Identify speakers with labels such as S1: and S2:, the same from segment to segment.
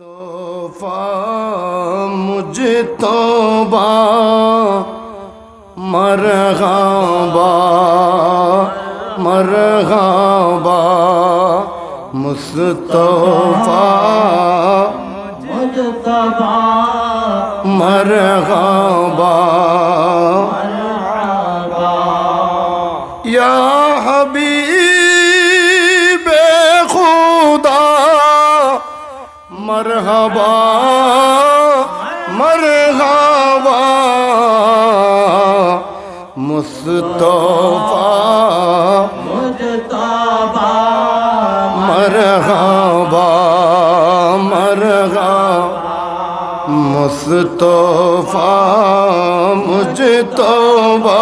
S1: तोहफा मुझे तोबा मरहबा मरहबा मुस्तफा
S2: मुजतबा
S1: मरहबा या हबीब مرحبا مرحبا مصطفى
S2: مصطفى
S1: مرحبا مرحبا مصطفى مجتبى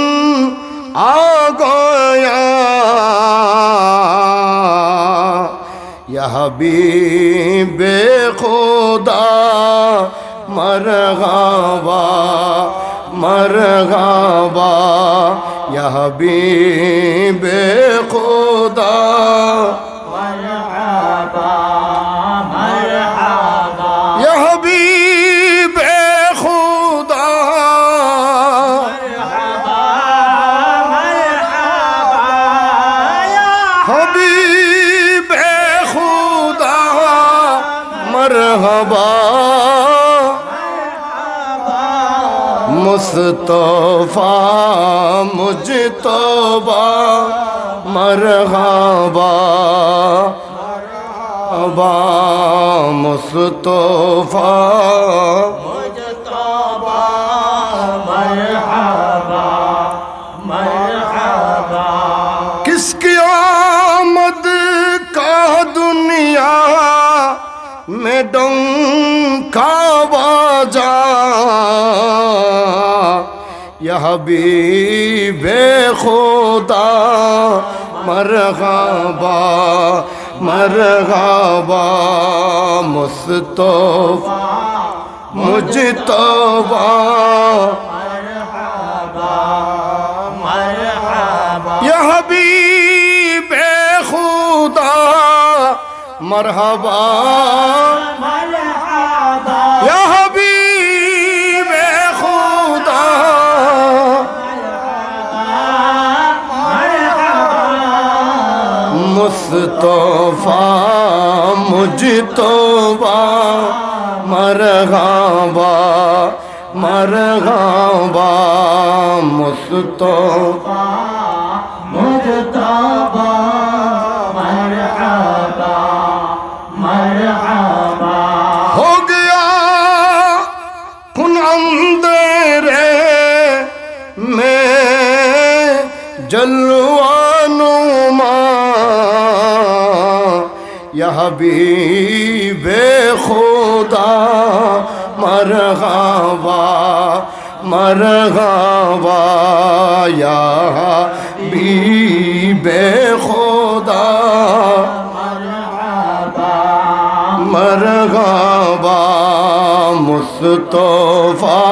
S1: آ گیا یا حبیب خدا مرغبا مرغبا یا حبیب خدا मुस्तफा मुजतबा मरहबा अबा मुस्तफा
S2: मुजतबा मरहबा मरहबा
S1: किसकी आमद का दुनिया में डंका হাবিবে খোদা মরহাবা মরহাবা মুস্তফা মুজতবা
S2: মরহাবা মরহাবা।
S1: ইয়া হাবিবে খোদা মরহাবা। মুস্তফা মুজতবা মরগাবা মরগাবা মুস্তফা
S2: মুজতবা মরগাবা মরগাবা
S1: হো গয়া খুন আন্দরে یا حبیب خدا مرغوا مرغوا یا حبیب خدا مرغوا مصطفیٰ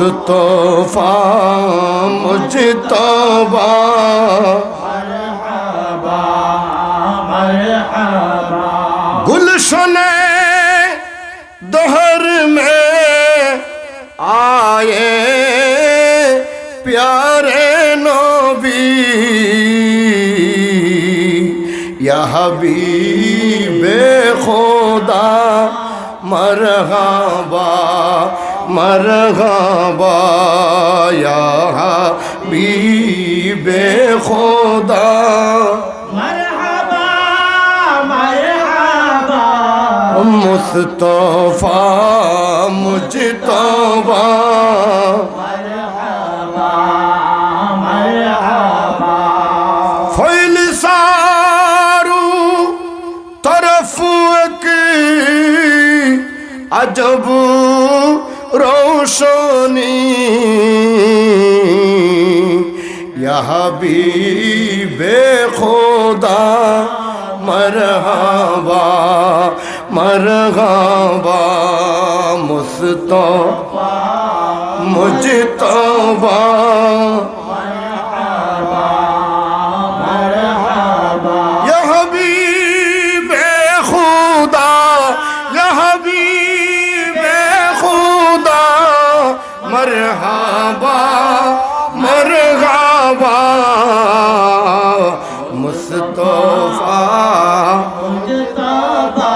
S1: মুস্তফা মুজতবা। গুলশনে দহর মে আয়ে প্যারে নবী। হবি বে খোদা মরহাবা। مرحبا یا حبیب خدا
S2: مرحبا مرحبا
S1: مصطفیٰ مجتبا
S2: مرحبا مرحبا
S1: فیل سارو طرف کی عجبو শুনি ইহাবি বে খোদা মরহাবা মরহাবা মুস্ত মুজতবা। مرحبا مرحبا مصطفیٰ
S2: مجتبا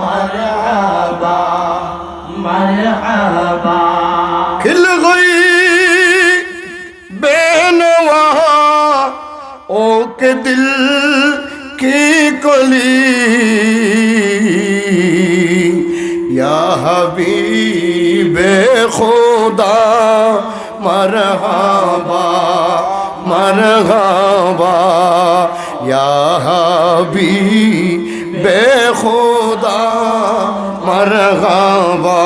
S2: مرحبا مرحبا
S1: کھل گئی بین وہاں اوک دل کی کلی হাবিবে খোদা মারহাবা মারহাবা ইয়া হাবিবে খোদা মারহাবা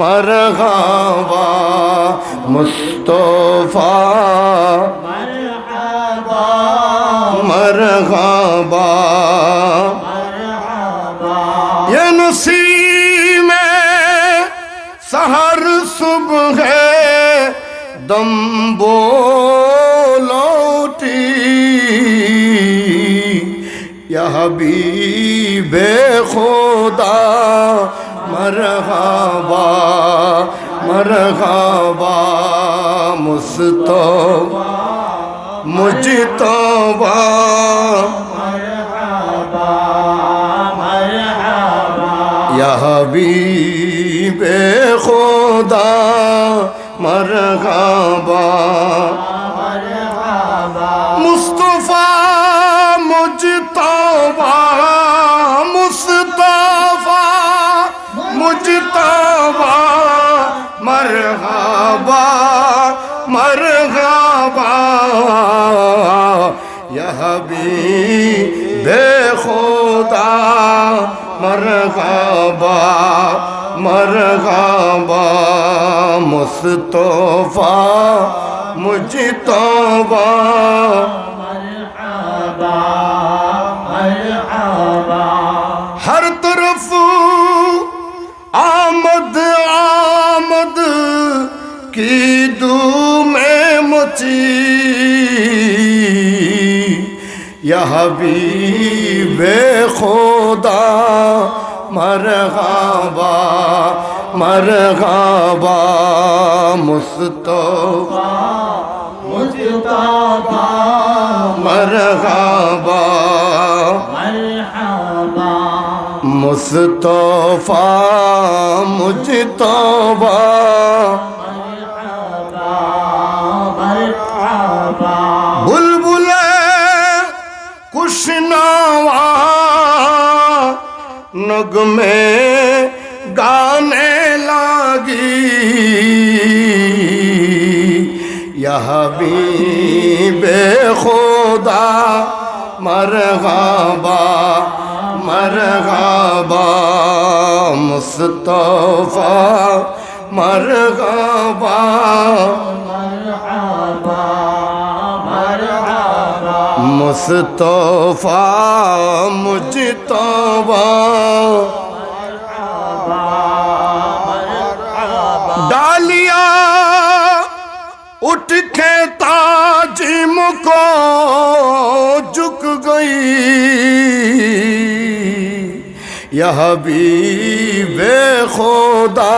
S1: মারহাবা মুস্তফা হবিবে খোদা মরহাবা মরহাবা মুসতো মুজতবা হবিবে খোদা মরহাবা খুদা মরগাবা মরগাবা মুস্তফা মুজতবা ہر طرف آمد آمد کی دو میں مچی یہ بھی খোদা মরহাবা মরহাবা মুস্তফা
S2: মুস্তফা
S1: মরহাবা
S2: মরহাবা
S1: মুস্তফা মুজতবা
S2: মরহাবা।
S1: جگ میں گانے لاغی یہ بھی بے خدا مرغابا مرغابا مصطفیٰ مرغابا
S2: مرغابا۔
S1: মুস্তফা মুজতবা ডালিয়া उठ के ताजिम को झुक गई यह भी बेखोदा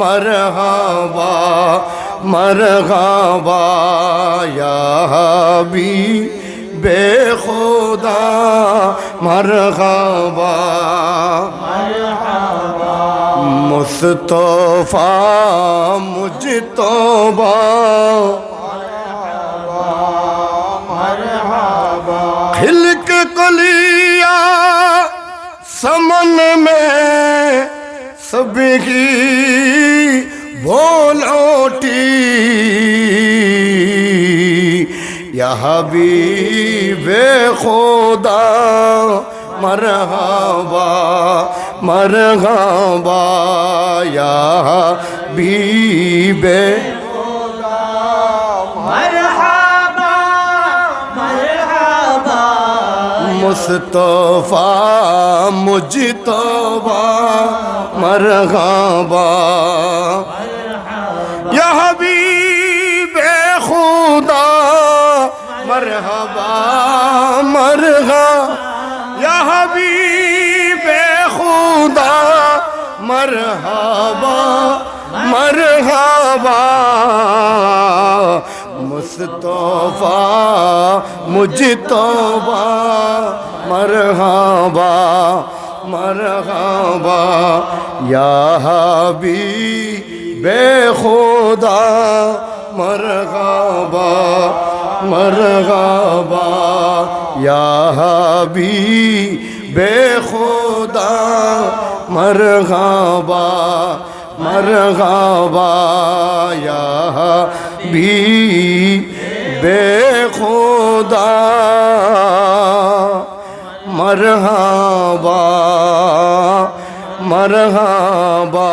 S1: मरहबा मरहबा यह भी बेखुदा मरहबा मुस्तफा मुझ तोबा खिल के कलिया समन में सबकी बोलोटी यह भी बेखुदा मरहबा मरहबा यह भी बे
S2: मरहबा मरहबा
S1: मुस्तफा मुजतबा मरहबा यह भी बेखुदा مرغا یا حبیب خدا مرحبا مرحبا مصطفیٰ مجتبا مرحبا مرحبا یا حبیب خدا مرحبا مرحبا یا حبی بے خدا مرغابا مرغابا یا حبی بے خدا مرحبا مرحبا